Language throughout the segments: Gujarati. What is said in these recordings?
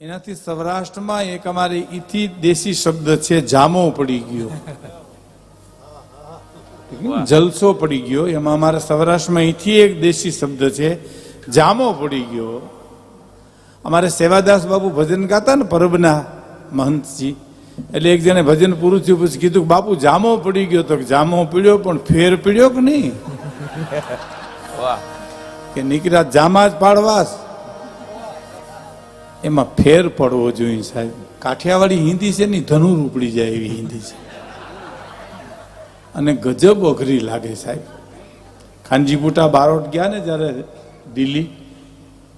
એનાથી સૌરાષ્ટ્રમાં એક અમારે ઈથી દેશી શબ્દ છે જામો પડી ગયો. જલસો પડી ગયો. એમાં અમારા સૌરાષ્ટ્રમાં અહીંથી એક દેશી શબ્દ છે જામો પડી ગયો. અમારે સેવાદાસ બાબુ ભજન ગાતા ને પરબના મહંતજી. એટલે એક જણે ભજન પૂરું થયું પછી કીધું બાપુ જામો પડી ગયો. તો જામો પીડ્યો પણ ફેર પીડ્યો કે નહીં? વાહ. કે નીકળ્યા જામા જ પાડવાસ. એમાં ફેર પડવો જોઈએ સાહેબ. કાઠિયાવાડી હિન્દી છે ને ધનુર ઉપડી જાય એવી હિન્દી છે. અને ગજબ અઘરી લાગે સાહેબ. ખાનજીપુટા બારોટ ગયા ને જ્યારે દિલ્હી,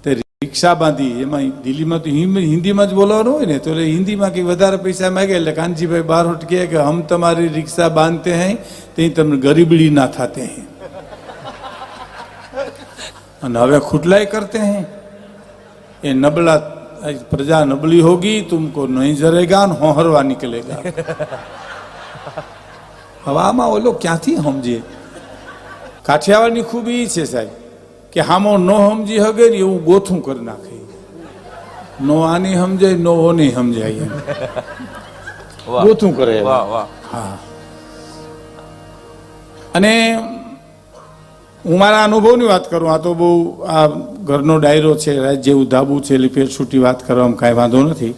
તે રિક્ષા બાંધી, એમાં દિલ્હીમાં તો હિન્દીમાં જ બોલવાનું હોય ને, તો એટલે હિન્દીમાં કંઈ વધારે પૈસા માગે એટલે કાનજીભાઈ બારોટ કહે કે, હમ તમારી રિક્ષા બાંધતે હૈ તે તમને ગરીબડી ના થાતે હૈ. અને હવે ખુટલાઈ કરતે હૈ. એ નબળા प्रजा नबली होगी तुमको नहीं जरेगा ને હોહરવા નીકળેગા હવે આમાં ઓલો ક્યાંથી સમજે કાઠિયાવાડની ખૂબી ઈ છે સાહેબ કે હામો નો સમજી હગે ને એવું ગોથું કરી નાખે નો આની સમજાય નો ઓની સમજાય એમ વાહ ગોથું કરે એમ. વાહ વાહ હા અને હું મારા અનુભવની વાત કરું, આ તો બહુ, આ ઘરનો ડાયરો છે જેવું ધાબુ છે એટલે પેટ છૂટી વાત કરવામાં કાંઈ વાંધો નથી.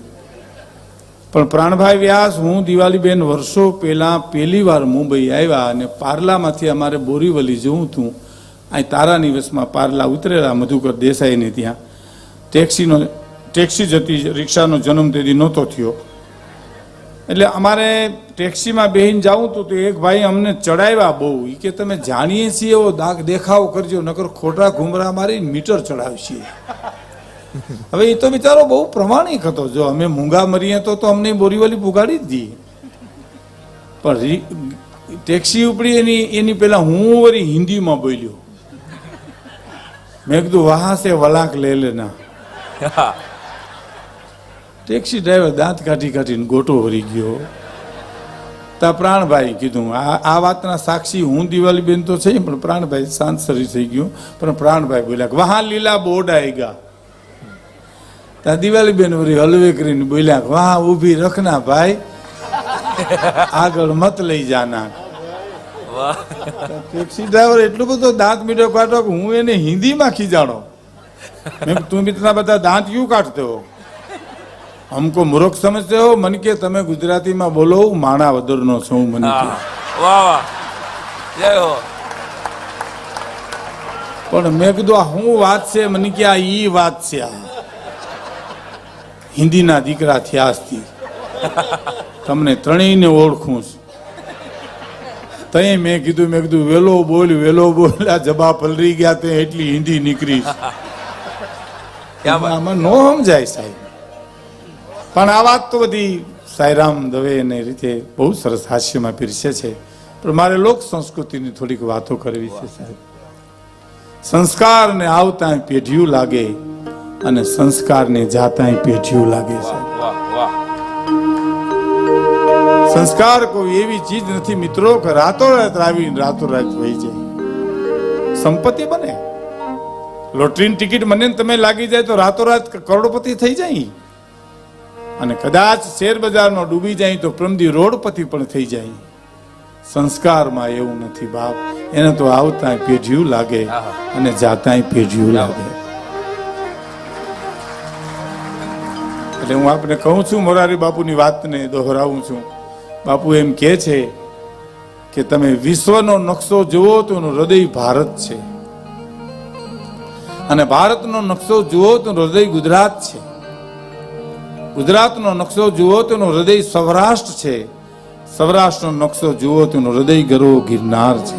પણ પ્રાણભાઈ વ્યાસ, હું દિવાળીબેન વર્ષો પહેલાં પહેલી વાર મુંબઈ આવ્યા અને પાર્લામાંથી અમારે બોરીવલી જવું હતું. અહીં તારા નિવસમાં પાર્લા ઉતરેલા મધુકર દેસાઈની ત્યાં. ટેક્સીનો, ટેક્સી જતી, રિક્ષાનો જન્મ તેથી નહોતો થયો. એટલે અમારે ટેક્સીમાં બેહીને જાવું હતું તો એક ભાઈ અમને ચડાવ્યા બહુ. એ કે તમે જાણીએ છીએ એવો દાગ દેખાવ કરજો, નકર ખોટા ઘુમરા મારી મીટર ચડાવશીએ હવે એ તો બિચારો બહુ પ્રમાણિક હતો. જો અમે મૂંગા મરીએ તો તો અમને બોરીવલી પુગાડી જ દઈએ પણ ટેક્સી ઉપડી એની એની પેલા હું વળી હિન્દીમાં બોલ્યો. મેં કીધું, વાહ સે વલાક લે લેના. ટેક્સી ડ્રાઈવર દાંત કાઢી કાઢીને ગોટો ભરી ગયો. તા પ્રાણભાઈ કીધું આ આ વાતના સાક્ષી હું દિવાળીબેન તો છે પણ પ્રાણભાઈ શાંત શરીર થઈ ગયું. પણ પ્રાણભાઈ બોલ્યા વાહ લીલા બોર્ડ આएगा તા દિવાળીબેન વળી હલવે કરીને બોલ્યા વાહ ઊભી રખના ભાઈ. આગળ મત લઈ જાના. વાહ. ટેક્સી ડ્રાઈવર એટલું બધો દાંત મીઠો કાઢો કે હું એને હિન્દીમાં ખીજાણો. મેં તું મિત્રના બધા દાંત ક્યું કાઢતે? અમકો મૂર્ખ સમજતો હો? મન કે તમે ગુજરાતીમાં બોલો હું માણા વદરનો છું મને વાહ જય હો. પણ મેં કીધું આ શું વાત છે? મને કે આ ઈ વાત છે આ. હિન્દીના દીકરા થયાથી તમને ત્રણેયને ઓળખું છું. તઈ મેં કીધું મેં કીધું વેલો બોલ વેલો બોલ આ જબા પલરી ગયા તે એટલી હિન્દી નીકળી આમાં નો સમજાય સાહેબ. પણ આ વાત તો બધી સાયરામ દવે એને રીતે બહુ સરસ હાસ્યમાં પીરસે છે. પણ મારે લોક સંસ્કૃતિની થોડીક વાતો કરવી છે સાહેબ. સંસ્કારને આવતા પેઢિયું લાગે અને સંસ્કારને જાતા પેઢિયું લાગે છે સંસ્કાર કોઈ એવી ચીજ નથી મિત્રો કે રાતોરાત આવીને રાતોરાત વહી જાય. સંપત્તિ બને. લોટરીની ટિકિટ મને તમે લાગી જાય તો રાતોરાત કરોડપતિ થઈ જાય. અને કદાચ શેર બજારમાં ડૂબી જાય તો પ્રમદી રોડપતિ પણ થઈ જાય. સંસ્કારમાં એવું નથી બાપ. એને તો આવતા પેઢિયું લાગે અને જાતા પેઢિયું લાગે. એટલે હું આપને કહું છું મોરારી બાપુની વાતને દોહરાવું છું. બાપુ એમ કે છે કે તમે વિશ્વનો નકશો જુઓ તો એનું હૃદય ભારત છે. અને ભારતનો નકશો જુઓ તો હૃદય ગુજરાત છે. ગુજરાતનો નકશો જુઓ તો એનું હૃદય સૌરાષ્ટ્ર છે. સૌરાષ્ટ્રનો નકશો જુઓ તો એનું હૃદય ગરો ગિરનાર છે.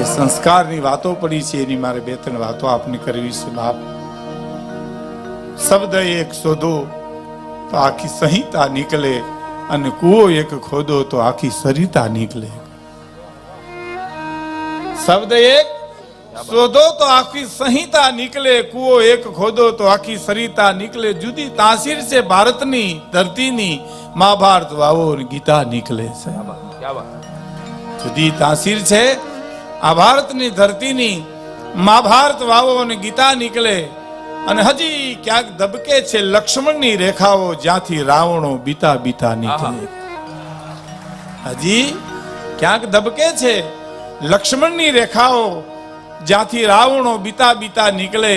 એ સંસ્કારની વાતો પડી છે એની મારે બે ત્રણ વાતો આપને કરવી છે બાપ. શબ્દ એક શોધો તો આખી સંહિતા નીકળે અને કુવો એક ખોદો તો આખી સરિતા નીકળે. શબ્દ એક શોધો તો આખી સંહિતા નીકળે કુવો એક ખોદો તો આખી સરિતા નીકળે. જુદી તાસીર છે ભારતની ધરતીની. મહાભારત વાવો ગીતા નીકળે છે. જુદી તાસીર છે આ ભારતની ધરતીની. મહાભારત વાવો અને ગીતા નીકળે. અને હજી ક્યાંક ધબકે છે લક્ષ્મણની રેખાઓ જ્યાંથી રાવણો બીતા બીતા નીકળે. હજી ક્યાંક ધબકે છે લક્ષ્મણની રેખાઓ જ્યાંથી રાવણો બીતા બીતા નીકળે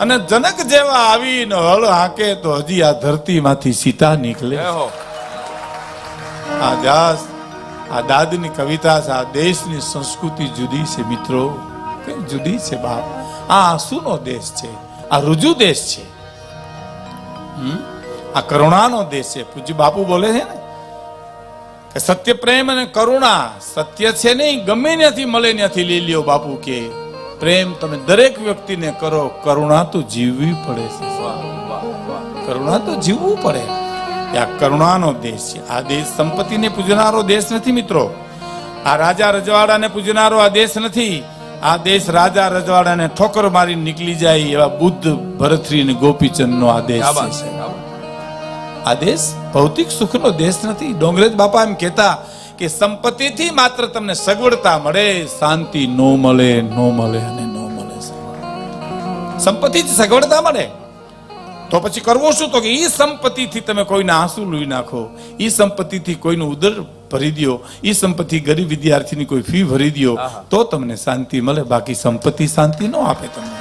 અને જનક જેવા આવીને હળ હાકે તો હજી આ ધરતીમાંથી સીતા નીકળે. આ દાસ આ દાદની કવિતા છે આ દેશની સંસ્કૃતિ જુદી છે મિત્રો. કેમ જુદી છે બાપ? આ આંસુનો દેશ છે આ રુજુ દેશ છે? આ કરુણાનો દેશ છે. પૂજ્ય બાપુ બોલે છે ને કે સત્ય પ્રેમ અને કરુણા સત્ય છે નહીં ગમે ત્યાંથી મળે ત્યાંથી લઈ લ્યો બાપુ કે. પ્રેમ તમે દરેક વ્યક્તિને કરો કરુણા તો જીવવી પડે છે. કરુણા તો જીવવું પડે. આ કરુણાનો દેશ છે. આ દેશ સંપત્તિને પૂજનારો દેશ નથી મિત્રો. આ રાજા રજવાડાને પૂજનારો આ દેશ નથી. આ દેશ રાજા રજવાડાને ઠોકર મારી નીકળી જાય એવા બુદ્ધ ભરતરી અને ગોપીચંદનો આ દેશ છે. આ દેશ ભૌતિક સુખનો દેશ નથી. ડોંગરેજ બાપા એમ કહેતા કે સંપત્તિથી માત્ર તમને સગવડતા મળે શાંતિ નો મળે નો મળે અને નો મળે. સંપત્તિથી સગવડતા મળે? તો પછી કરવું શું? તો કે એ સંપત્તિથી તમે કોઈના આંસુ લૂઈ નાખો. એ સંપત્તિથી કોઈનું ઉદર ભરી દ્યો. એ સંપત્તિ ગરીબ વિદ્યાર્થીની કોઈ ફી ભરી દ્યો. તો તમને શાંતિ મળે. બાકી સંપત્તિ શાંતિ ન આપે તમને.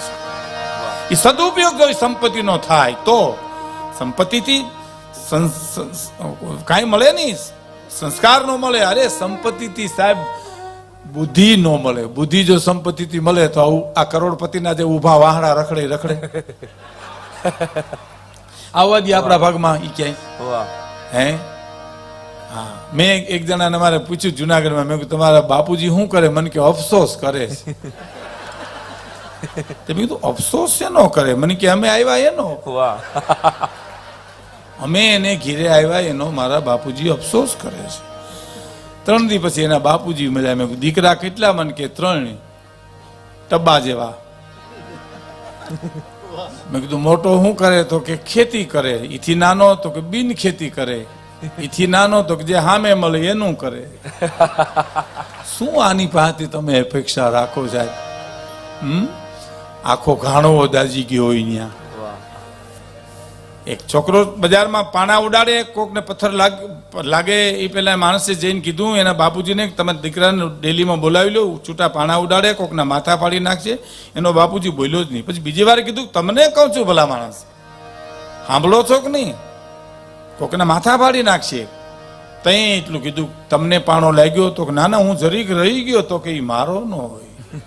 એ સદુપયોગ જો સંપત્તિનો થાય. તો સંપત્તિથી કાંઈ મળે નહીં. સંસ્કાર નો મળે અરે સંપત્તિથી સાહેબ બુદ્ધિ નો મળે. બુદ્ધિ જો સંપત્તિથી મળે તો આવું આ કરોડપતિના જે ઊભા વાહણા રખડે રખડે. આવવા દે આપણા ભાગમાં ઈ ક્યાંય. વાહ. હે? હા. મેં એક- જણાને મારે પૂછ્યું જુનાગઢમાં. મેં કીધું તમારા બાપુજી શું કરે? મને કે અફસોસ કરે છે. તે મેં કીધું અફસોસ છે શેનો કરે? મને કે અમે આવ્યા એનો. વાહ. અમે એને ઘીરે આવ્યા, એનો મારા બાપુજી અફસોસ કરે છે. ત્રણ દી પછી એના બાપુજી મળ્યા. મેં દીકરા કેટલા મન કે ત્રણ ટબ્બા જેવા. મેં કીધું, મોટો શું કરે તો કે ખેતી કરે? ઈથી નાનો તો કે બિન ખેતી કરે? ઈથી નાનો તો કે જે હામે મળે એનું કરે? શું આની પાસેથી તમે અપેક્ષા રાખો સાહેબ? હમ? આખો ઘાણો દાજી ગયો હોય ત્યાં એક છોકરો બજારમાં પાણા ઉડાડે, કોકને પથ્થર લાગ એ પહેલાં માણસે જઈને કીધું, એના બાપુજીને, તમે દીકરાને ડેલીમાં બોલાવી લો, છૂટા પાણા ઉડાડે, કોકના માથા પાડી નાખશે. એનો બાપુજી બોલ્યો જ નહીં. પછી બીજી વાર કીધું, તમને કહું છું, ભલા માણસ, સાંભળો છો કે નહીં? કોકના માથા પાડી નાખશે. તઈ એટલું કીધું, તમને પાણો લાગ્યો તો ના ના, હું જરીક રહી ગયો તો કે મારો ન હોય.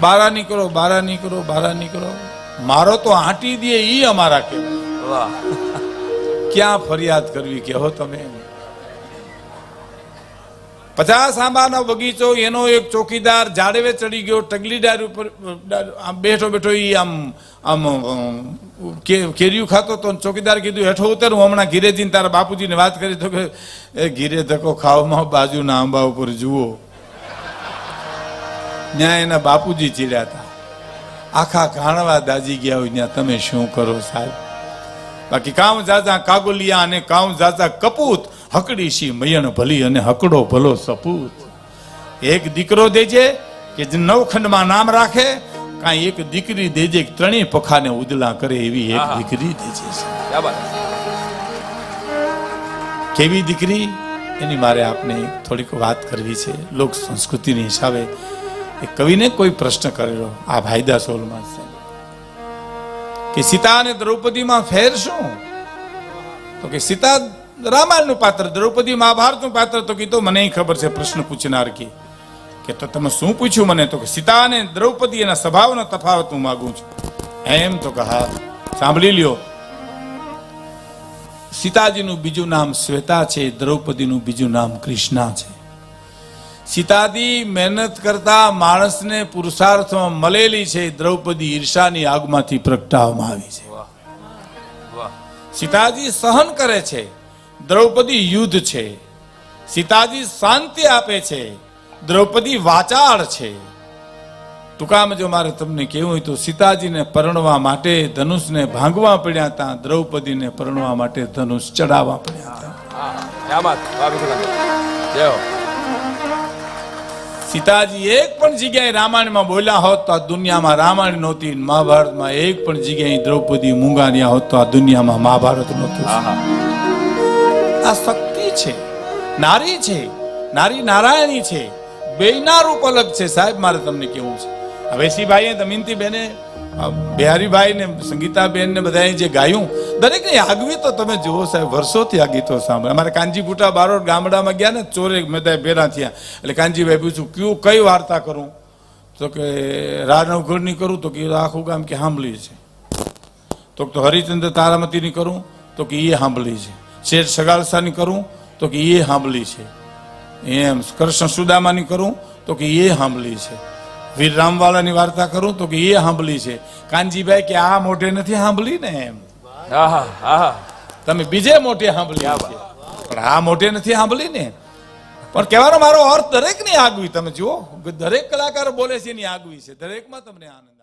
બારા નીકળો બારા નીકળો બારા નીકળો. મારો તો આંટી દે ઈ અમારા કહેવાય વાહ. ક્યાં ફરિયાદ કરવી કહો તમે? પચાસ આંબાનો બગીચો એનો એક ચોકીદાર જાડવે ચડી ગયો ટગલી ડાર ઉપર આમ બેઠો બેઠો ઈ આમ આમ કેરીયું ખાતો તો ચોકીદાર કીધું હેઠો ઉતર હું હમણાં ઘીરેજીને તારા બાપુજીને વાત કરી તો કે એ ઘીરે ધક્કો ખાવમાં બાજુના આંબા ઉપર જુઓ. ત્યાં એના બાપુજી ચીડ્યા હતા. આખા ઘાણવા દાજી ગયા હોય ત્યાં તમે શું કરો સાહેબ? બાકી કામ જાજા કાગુલિયા અને કામ જાજા કપૂત હકડી સી મયણ ભલી અને હકડો ભલો સપૂત. એક દીકરો દેજે કે જે નવખંડમાં નામ રાખે કાંઈ એક દીકરી દેજે ત્રણેય પખાને ઉદલા કરે એવી એક દીકરી દેજે કેવી દીકરી? એની મારે આપને થોડીક વાત કરવી છે. લોક સંસ્કૃતિની હિસાબે એ કવિને કોઈ પ્રશ્ન કરેલો, આ ભાઈદા સોલમાં કે સીતા અને દ્રૌપદીમાં ફેર શું? તો કે સીતા રામાયણનું પાત્ર, દ્રૌપદી મહાભારતનું પાત્ર તો કીધું, મને ખબર છે, પ્રશ્ન પૂછનાર કે. કે તો તમે શું પૂછ્યું મને? તો કે, સીતા અને દ્રૌપદી એના સ્વભાવનો તફાવત હું માગું છું. એમ તો કે હા સાંભળી લ્યો. સીતાજીનું બીજું નામ શ્વેતા છે, દ્રૌપદીનું બીજું નામ કૃષ્ણા છે. સીતાજી મહેનત કરતા માણસને પુરુષાર્થમાં મળેલી છે દ્રૌપદી ઈર્ષાની આગમાંથી પ્રગટાવવામાં આવી છે. વાહ વાહ. સીતાજી સહન કરે છે દ્રૌપદી યુદ્ધ છે. સીતાજી શાંતિ આપે છે દ્રૌપદી વાચાળ છે. ટૂંકામાં જો મારે તમને કહેવું હોય તો સીતાજીને પરણવા માટે ધનુષને ભાંગવા પડ્યા હતા દ્રૌપદીને પરણવા માટે ધનુષ ચડાવવા પડ્યા હતા. સીતાજી એક પણ જગ્યાએ રામાયણમાં બોલ્યા હોત તો આ દુનિયામાં રામાયણ નહોતી મહાભારતમાં એક પણ જગ્યાએ દ્રૌપદી મૂંગાન્યા હોત તો આ દુનિયામાં મહાભારત નહોતું. આ શક્તિ છે નારી છે નારી નારાયણી છે બેના રૂપ અલગ છે. સાહેબ મારે તમને કેવું છે. હવે સિંહભાઈએ દમયંતી બેને બિહારીભાઈ ને સંગીતાબેન ને બધાએ જે ગાયું, દરેકની આગવી તો તમે જુઓ સાહેબ, વર્ષોથી આ ગીતો સાંભળે. અમારે બુટા બારોડ ગામડામાં ગયા ને, ચોરે બધા ભેરા થયા. એટલે કાનજીભાઈ પૂછ્યું, કયું, કઈ વાર્તા કરું? તો કે રાનવગઢની કરું. તો કે, આખું ગામ કે સાંભળી છે. તો તો હરિચંદ્ર તારામતીની કરું? તો કે એ સાંભળી છે. શેઠ સગાલસાની કરું? તો કે એ સાંભળી છે. એમ કૃષ્ણ સુદામાની કરું? તો કે એ સાંભળી છે. વીર રામવાલાની વાર્તા કરું તો કે એ સાંભળી છે. કાનજીભાઈ કે આ મોઢે નથી સાંભળી ને એમ? તમે બીજે મોઢે સાંભળી પણ આ મોઢે નથી સાંભળી ને? પણ કહેવાનો મારો અર્થ દરેકની આગવી તમે જુઓ દરેક કલાકાર બોલે છે એની આગવી છે. દરેકમાં તમને આનંદ